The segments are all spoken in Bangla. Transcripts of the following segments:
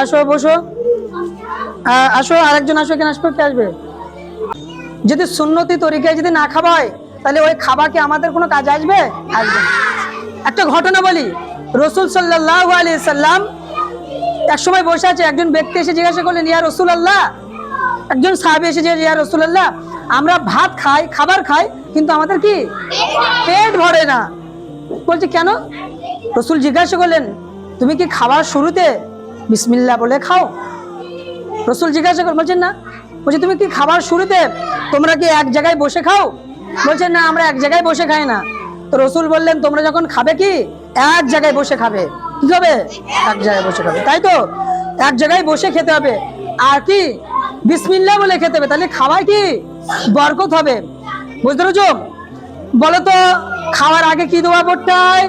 আসো, বসো। আসো, আরেকজন আসো, এখানে আসবে, কে আসবে? যদি সুন্নতি তরিকায় যদি না খাওয়া হয় তাহলে ওই খাবার কি আমাদের কোনো কাজ আসবে? আসবে। একটা ঘটনা বলি। রসুল সাল্লাহ আলী সাল্লাম এক সময় বসে আছে, একজন ব্যক্তি এসে জিজ্ঞাসা করলেন, ইয়া রসুল আল্লাহ একজন সাহাবি এসে যে ইয়া রসুল আল্লাহ আমরা ভাত খাই, খাবার খাই, কিন্তু আমাদের কি পেট ভরে না? বলছে, কেন? রসুল জিজ্ঞাসা করলেন, তুমি কি খাবার শুরুতে বিসমিল্লা বলে খাও। রসুল জিজ্ঞাসা করেন বলছেন না। বলছে, তুমি কি খাবার শুরুতে তোমরা কি এক জায়গায় বসে খাও? বলছেন, না, আমরা এক জায়গায় বসে খাই না। তো রসুল বললেন, তোমরা যখন খাবে কি? এক জায়গায় বসে খাবে। কি হবে? এক জায়গায় বসে খাবে। তাই তো? এক জায়গায় বসে খেতে হবে। আর কি? বিসমিল্লা বলে খেতে হবে। তাহলে খাওয়ায় কি? বরকত হবে। বুঝতে পেরেছ? বলো তো, খাওয়ার আগে কি দোয়া পড়তে হয়?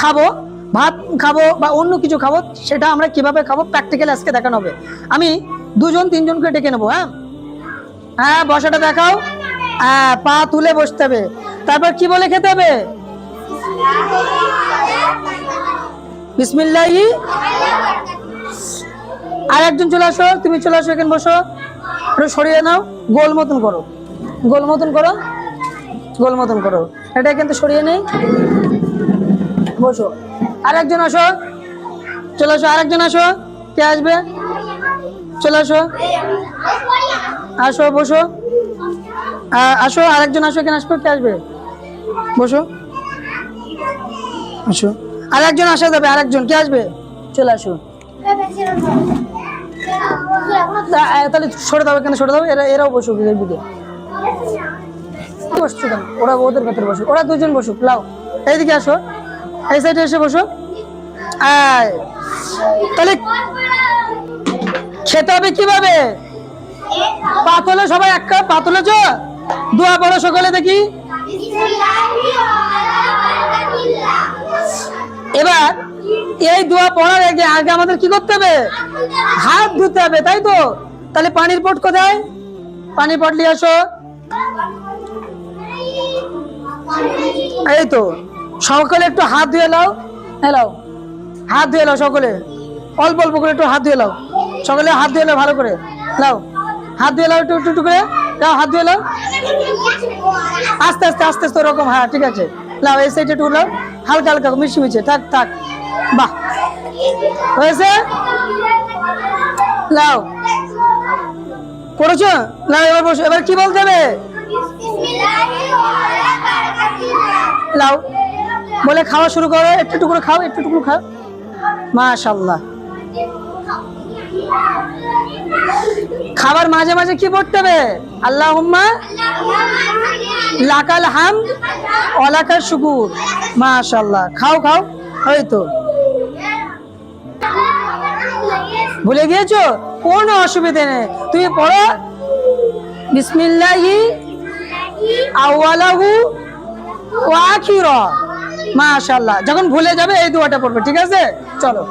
খাব, ভাত খাব বা অন্য কিছু খাব, সেটা আমরা কীভাবে খাব প্র্যাকটিক্যাল আজকে দেখানো হবে। আমি দুজন, তিনজনকে ডেকে নেব হ্যাঁ? হ্যাঁ বসাটা দেখাও। হ্যাঁ পা তুলে বসতে হবে। তারপর কি বলে খেতে হবে? বিসমিল্লাহি। আর একজন চলে আসো, তুমি চলে আসো, এখানে বসো। একটু সরিয়ে নাও গোল মতন করো। গোল মতন করো গোল মতন করো। এটা কিন্তু সরিয়ে নেই। বসো। আর একজন আসো। চলে আসো আর একজন আসো। কে আসবে? চলে আসো। আসো, বসো। আসো, আরেকজন আসো, এখানে আসবে কে আসবে? বসো। আসো। আর একজন আসা যাবে, আরেকজন। কে আসবে? চলে আসো। তাহলে সরে দাও এখানে, সরে দাও। এরা, এরাও বসুক এর দিকে। বসছো কেন? ওরা ওদের ভেতরে বসুক। ওরা দুজন বসুক, লাও। এইদিকে আসো। এই সাইডে এসে বসো। তাহলে খেতে হবে কীভাবে? পাতলে সবাই এক কাপ পাতলে চ দোয়া পড়ো সকালে দেখি। এবার এই দোয়া পড়ার আগে আগে আমাদের কি করতে হবে? হাত ধুতে হবে, তাই তো? তাহলে পানির পট কোথায়? পানির পট নিয়ে আসো। এই তো। সকলে একটু হাত ধুয়ে নাও। হ্যালো হাত ধুয়ে নাও সকলে। অল্প অল্প করে একটু হাত ধুয়ে নাও। সকলে হাত ধুয়ে নাও ভালো করে। লাও হাত ধুয়ে নাও একটু একটু করে। নাও হাত ধুয়ে নাও। আস্তে আস্তে আস্তে আস্তে ওরকম হ্যাঁ ঠিক আছে। নাও এই সাইডে একটু নাও। হালকা হালকা মিশে মিশে থাক থাক। বাহ। হয়েছে? নাও। করেছ? না এবার বসো। এবার কি বলতে হবে? লাও বলে খাওয়া শুরু করো, একটু একটু করে খাও, একটু একটু করে খাও। মাশাল্লাহ খাবার মাঝে মাঝে কি পড়তে হবে? আল্লাহ লাকাল হাম অলাকার শুকুর। মাশাল্লাহ খাও খাও, ওই তো। ভুলে গিয়েছো? কোনো অসুবিধে নেই। তুমি পড়ো। বিসমিল্লাহি আউয়ালাহু ওয়া আখিরা। মাশাআল্লাহ যখন ভুলে যাবে এই দুয়াটা পড়বে ঠিক আছে? চলো।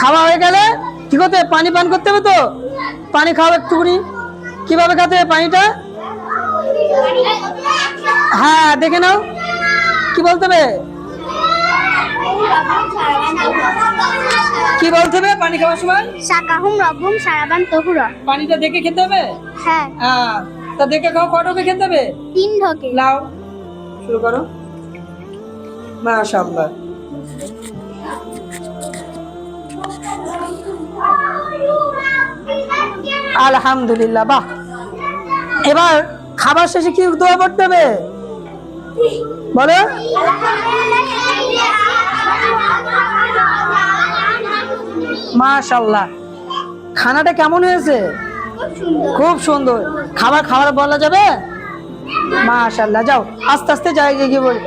খাওয়া হয়ে গেলে কি করতে? পানি পান করতে হবে তো? পানি খাও একটুখানি। কীভাবে খেতে হবে পানিটা? হ্যাঁ দেখে নাও। কি বলতে হবে? কি বলতে হবে পানি খাওয়ার সময়? সাকাহুম রব্বুম সারাবান তহুরা। পানিটা দেখে খেতে হবে? হ্যাঁ। হ্যাঁ তা দেখে খাও কটকে খেতে হবে? তিন ঢোকে। লাও শুরু করো। মাশাআল্লাহ। আলহামদুলিল্লাহ, বাহ। এবার খাবার শেষে কি দোয়া পড়তে হবে? বলো। মাশাল্লাহ খানাটা কেমন হয়েছে? খুব সুন্দর। খাবার খাবার বলা যাবে? মাশাআল্লাহ, যাও, আস্তে আস্তে জায়গায় গিয়ে বলি।